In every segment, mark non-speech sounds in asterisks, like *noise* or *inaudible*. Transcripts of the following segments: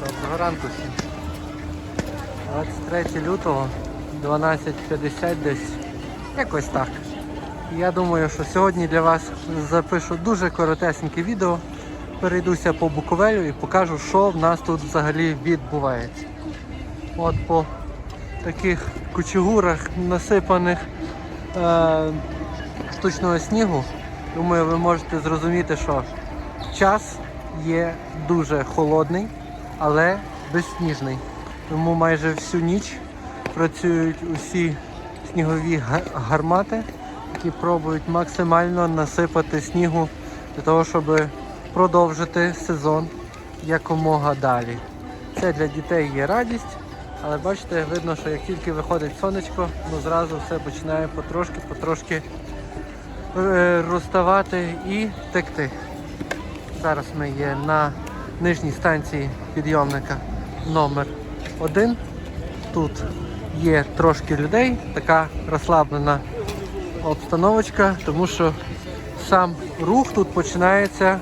Доброго ранку всім. 23 лютого, 12.50 десь. Якось так. Я думаю, що сьогодні для вас запишу дуже коротесеньке відео. Перейдуся по Буковелю і покажу, що в нас тут взагалі відбувається. От по таких кучугурах насипаних е, штучного снігу, думаю, ви можете зрозуміти, що час є дуже холодний, але безсніжний. Тому майже всю ніч працюють усі снігові гармати, які пробують максимально насипати снігу для того, щоб продовжити сезон якомога далі. Це для дітей є радість, але бачите, видно, що як тільки виходить сонечко, ну зразу все починає потрошки-потрошки е, розставати і текти. Зараз ми є на нижній станції підйомника номер 1 Тут є трошки людей, така розслаблена обстановочка, тому що сам рух тут починається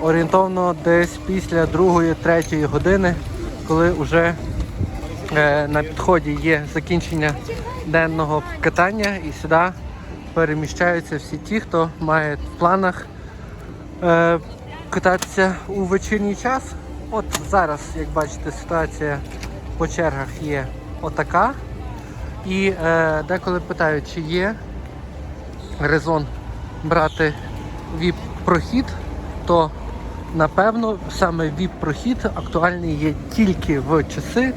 орієнтовно десь після 2-3 години, коли вже е, на підході є закінчення денного катання і сюди переміщаються всі ті, хто має в планах е, кататися у вечірній час. От зараз, як бачите, ситуація по чергах є отака. І е, деколи питають, чи є резон брати віп-прохід, то напевно саме віп-прохід актуальний є тільки в часи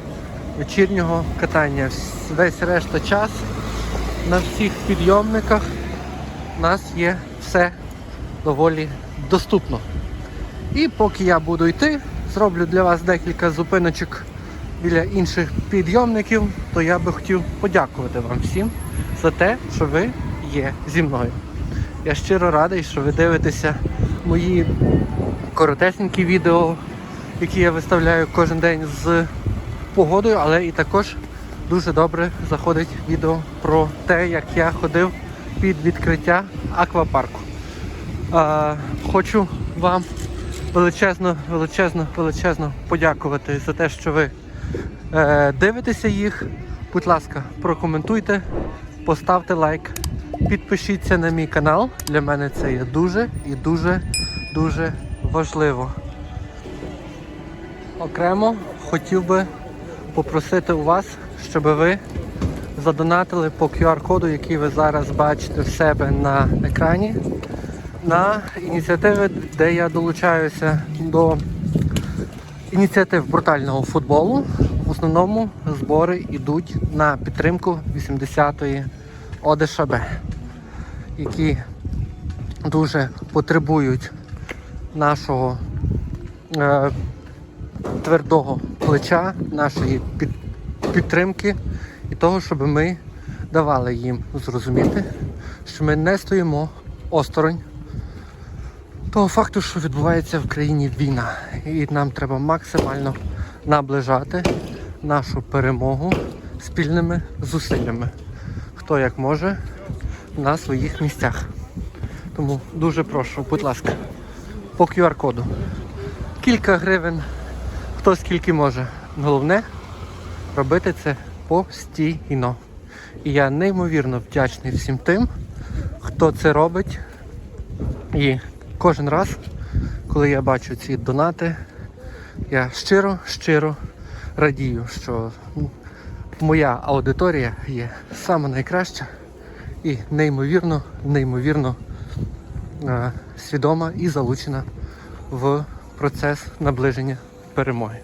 вечірнього катання. Весь решта час на всіх підйомниках у нас є все доволі доступно. І поки я буду йти, зроблю для вас декілька зупиночок біля інших підйомників, то я би хотів подякувати вам всім за те, що ви є зі мною. Я щиро радий, що ви дивитеся мої коротесенькі відео, які я виставляю кожен день з погодою, але і також дуже добре заходить відео про те, як я ходив під відкриття аквапарку. А, хочу вам величезно, величезно, величезно подякувати за те, що ви е, дивитеся їх. Будь ласка, прокоментуйте, поставте лайк, підпишіться на мій канал. Для мене це є дуже і дуже дуже важливо. Окремо хотів би попросити у вас, щоб ви задонатили по QR-коду, який ви зараз бачите в себе на екрані, на ініціативи, де я долучаюся до ініціатив брутального футболу. В основному збори йдуть на підтримку 80-ї ОДШБ, які дуже потребують нашого е, твердого плеча, нашої під, підтримки і того, щоб ми давали їм зрозуміти, що ми не стоїмо осторонь того факту, що відбувається в країні війна. І нам треба максимально наближати нашу перемогу спільними зусиллями. Хто як може на своїх місцях. Тому дуже прошу, будь ласка, по QR-коду. Кілька гривень, хто скільки може. Головне робити це постійно. І я неймовірно вдячний всім тим, хто це робить. І кожен раз, коли я бачу ці донати, я щиро, щиро радію, що ну, моя аудиторія є саме найкраща і неймовірно, неймовірно е, свідома і залучена в процес наближення перемоги.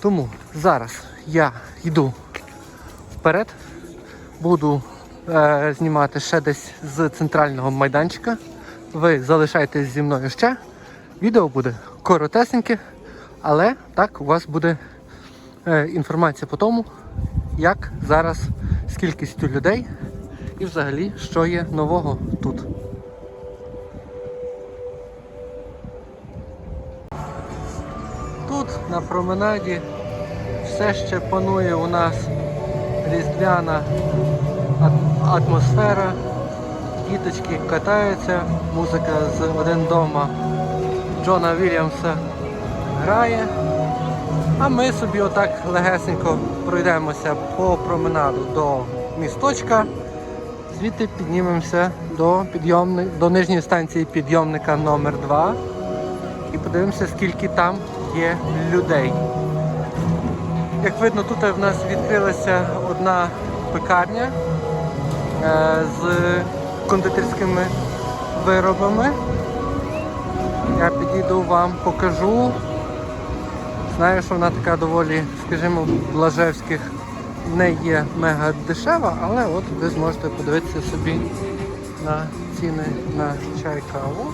Тому зараз я йду вперед, буду е, знімати ще десь з центрального майданчика. Ви залишайтесь зі мною ще. Відео буде коротесеньке, але так у вас буде е, інформація по тому, як зараз з кількістю людей і взагалі, що є нового тут. Тут на променаді все ще панує у нас різдвяна атмосфера. Діточки катаються, музика з один дома Джона Вільямса грає. А ми собі отак легесенько пройдемося по променаду до місточка. Звідти піднімемося до підйомни... до нижньої станції підйомника номер 2 і подивимося, скільки там є людей. Як видно, тут в нас відкрилася одна пекарня е, з кондитерськими виробами. Я підійду вам покажу. Знаю, що вона така доволі, скажімо, блажевських не є мега дешева, але от ви зможете подивитися собі на ціни на чай каву.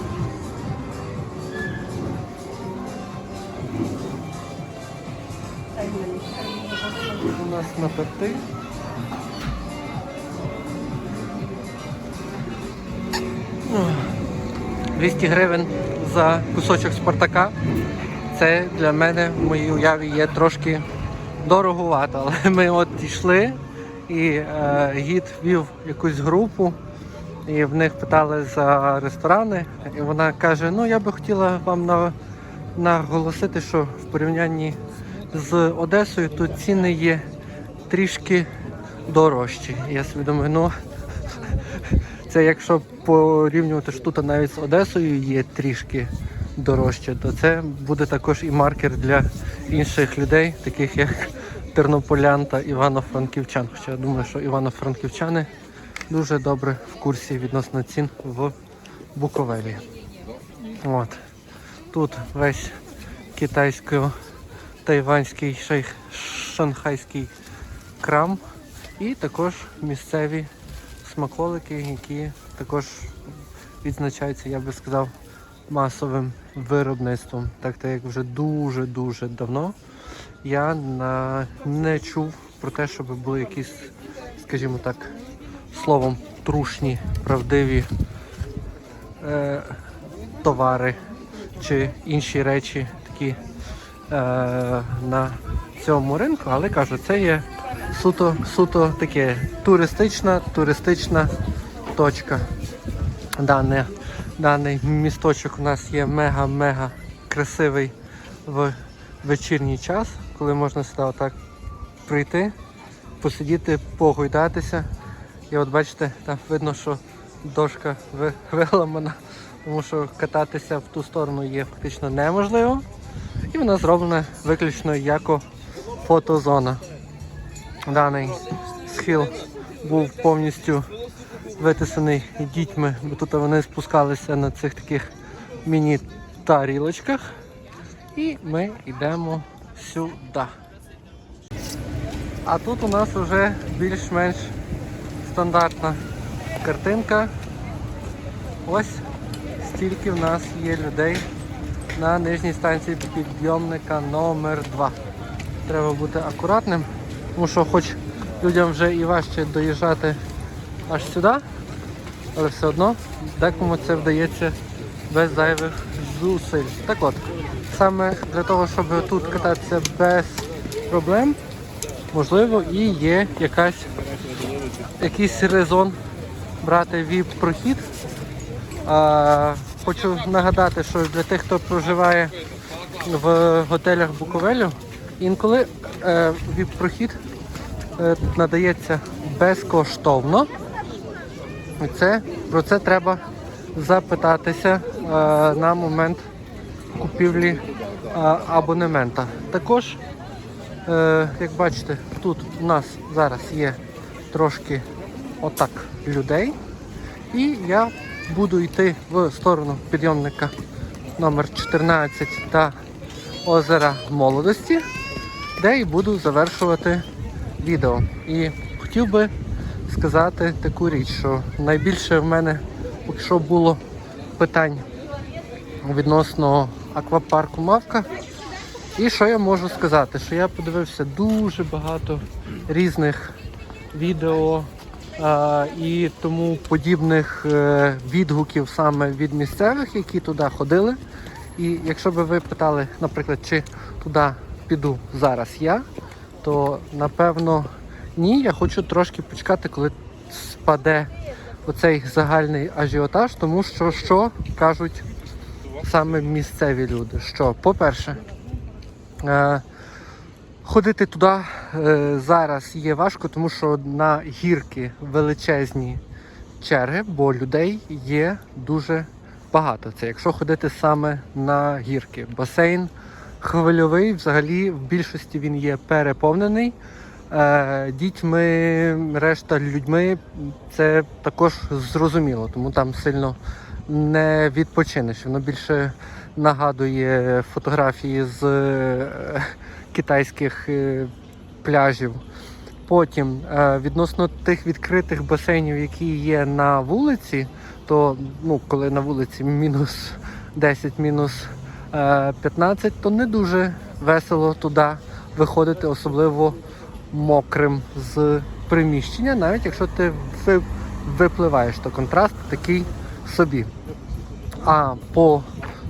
У нас напити. 200 гривень за кусочок Спартака. Це для мене в моїй уяві є трошки дороговато. Але *laughs* ми от йшли і е, гід вів якусь групу, і в них питали за ресторани. І вона каже: ну я би хотіла вам на, наголосити, що в порівнянні з Одесою тут ціни є трішки дорожчі. Я собі думаю, ну це якщо порівнювати що тут навіть з Одесою є трішки дорожче, то це буде також і маркер для інших людей, таких як тернополян та івано-франківчан. Хоча я думаю, що івано-франківчани дуже добре в курсі відносно цін в Буковелі. От. Тут весь китайсько-тайванський шанхайський крам і також місцеві смаколики, які також відзначаються, я би сказав, масовим виробництвом. Так то як вже дуже-дуже давно я на... не чув про те, щоб були якісь, скажімо так, словом, трушні, правдиві е, товари чи інші речі такі е, на цьому ринку, але кажу, це є суто, суто таке туристична, туристична точка. Дане, даний місточок у нас є мега-мега красивий в вечірній час, коли можна сюди отак прийти, посидіти, погойдатися. І от бачите, там видно, що дошка ви- виламана, тому що кататися в ту сторону є фактично неможливо. І вона зроблена виключно як фотозона. Даний схил був повністю витисаний дітьми, бо тут вони спускалися на цих таких міні-тарілочках. І ми йдемо сюди. А тут у нас вже більш-менш стандартна картинка. Ось стільки в нас є людей на нижній станції підйомника номер 2 Треба бути акуратним, тому що хоч людям вже і важче доїжджати аж сюди, але все одно декому це вдається без зайвих зусиль. Так от, саме для того, щоб тут кататися без проблем, можливо, і є якась, якийсь резон брати віп-прохід. Хочу нагадати, що для тих, хто проживає в готелях Буковелю, інколи е, віп-прохід е, надається безкоштовно. Це, про це треба запитатися е, на момент купівлі е, абонемента. Також, е, як бачите, тут у нас зараз є трошки отак людей. І я буду йти в сторону підйомника номер 14 та озера молодості, де і буду завершувати відео. І хотів би сказати таку річ, що найбільше в мене поки що було питань відносно аквапарку Мавка. І що я можу сказати? Що я подивився дуже багато різних відео а, і тому подібних е, відгуків саме від місцевих, які туди ходили. І якщо б ви питали, наприклад, чи туди піду зараз я, то напевно ні. Я хочу трошки почекати, коли спаде оцей загальний ажіотаж, тому що що кажуть саме місцеві люди. Що, по-перше, е, Ходити туди е, зараз є важко, тому що на гірки величезні черги, бо людей є дуже багато. Це якщо ходити саме на гірки. Басейн хвильовий, взагалі в більшості він є переповнений. Е, дітьми, решта людьми це також зрозуміло, тому там сильно не відпочинеш. Воно більше нагадує фотографії з е, китайських е, пляжів. Потім відносно тих відкритих басейнів, які є на вулиці, то ну, коли на вулиці мінус 10, мінус 15, то не дуже весело туди виходити, особливо мокрим з приміщення, навіть якщо ти випливаєш, то контраст такий собі. А по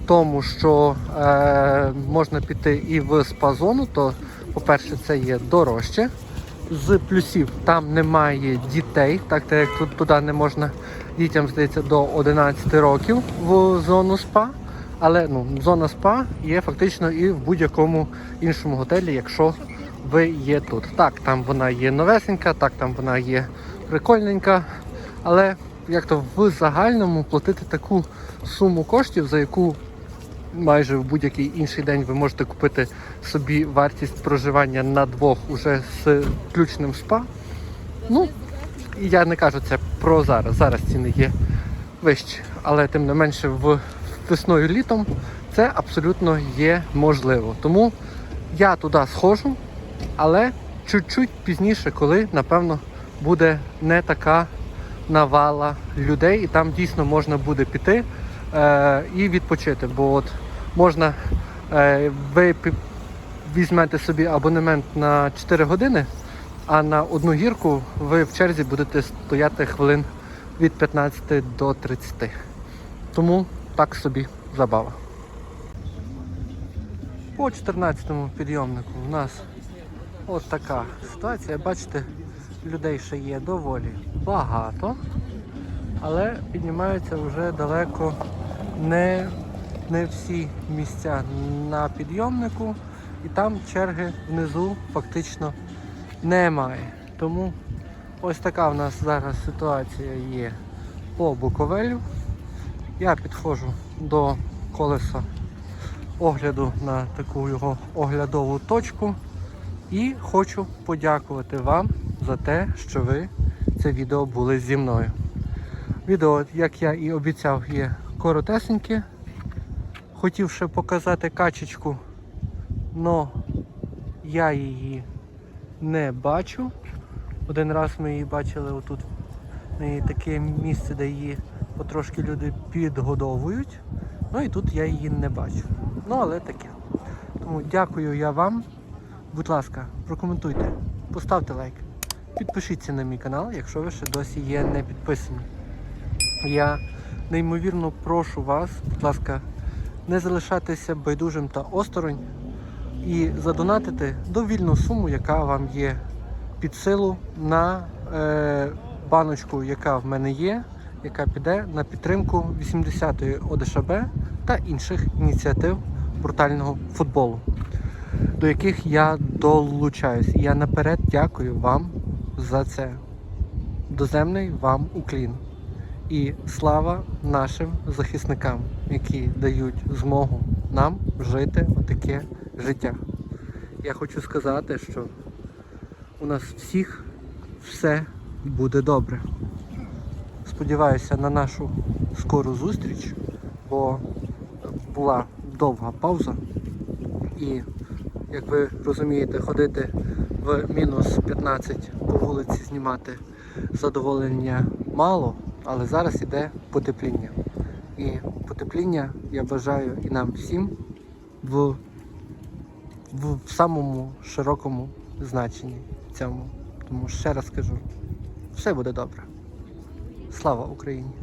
тому, що е, можна піти і в спа-зону, то, по-перше, це є дорожче. З плюсів там немає дітей, так як тут туди не можна дітям, здається, до 11 років в зону спа. Але ну, зона спа є фактично і в будь-якому іншому готелі, якщо ви є тут. Так, там вона є новесенька, так там вона є прикольненька, але як то в загальному платити таку суму коштів, за яку майже в будь-який інший день ви можете купити собі вартість проживання на двох уже з включним спа. Ну, і я не кажу це про зараз. Зараз ціни є вищі, але тим не менше в весною літом це абсолютно є можливо. Тому я туди схожу, але чуть-чуть пізніше, коли напевно буде не така навала людей, і там дійсно можна буде піти е, і відпочити. Бо от можна е, ви візьмете собі абонемент на 4 години, а на одну гірку ви в черзі будете стояти хвилин від 15 до 30. Тому так собі забава. По 14-му підйомнику у нас от така ситуація. Бачите, людей ще є доволі багато, але піднімаються вже далеко не, не всі місця на підйомнику, і там черги внизу фактично немає. Тому ось така в нас зараз ситуація є по Буковелю. Я підходжу до колеса огляду на таку його оглядову точку. І хочу подякувати вам за те, що ви це відео були зі мною. Відео, як я і обіцяв, є коротесеньке. Хотів ще показати качечку, але я її не бачу. Один раз ми її бачили отут. Таке місце, де її потрошки люди підгодовують. Ну і тут я її не бачу. Ну, але таке. Тому дякую я вам. Будь ласка, прокоментуйте, поставте лайк, підпишіться на мій канал, якщо ви ще досі є не підписані. Я неймовірно прошу вас, будь ласка, не залишатися байдужим та осторонь і задонатити довільну суму, яка вам є під силу на е, баночку, яка в мене є, яка піде на підтримку 80-ї ОДШБ та інших ініціатив брутального футболу, до яких я долучаюсь. Я наперед дякую вам за це. Доземний вам уклін. І слава нашим захисникам, які дають змогу нам жити отаке життя. Я хочу сказати, що у нас всіх все буде добре. Сподіваюся на нашу скору зустріч, бо була довга пауза. І, як ви розумієте, ходити в мінус 15 по вулиці знімати задоволення мало, але зараз іде потепління. І потепління я бажаю і нам всім в, в, самому широкому значенні цьому. Тому ще раз кажу, все буде добре. Слава Україні!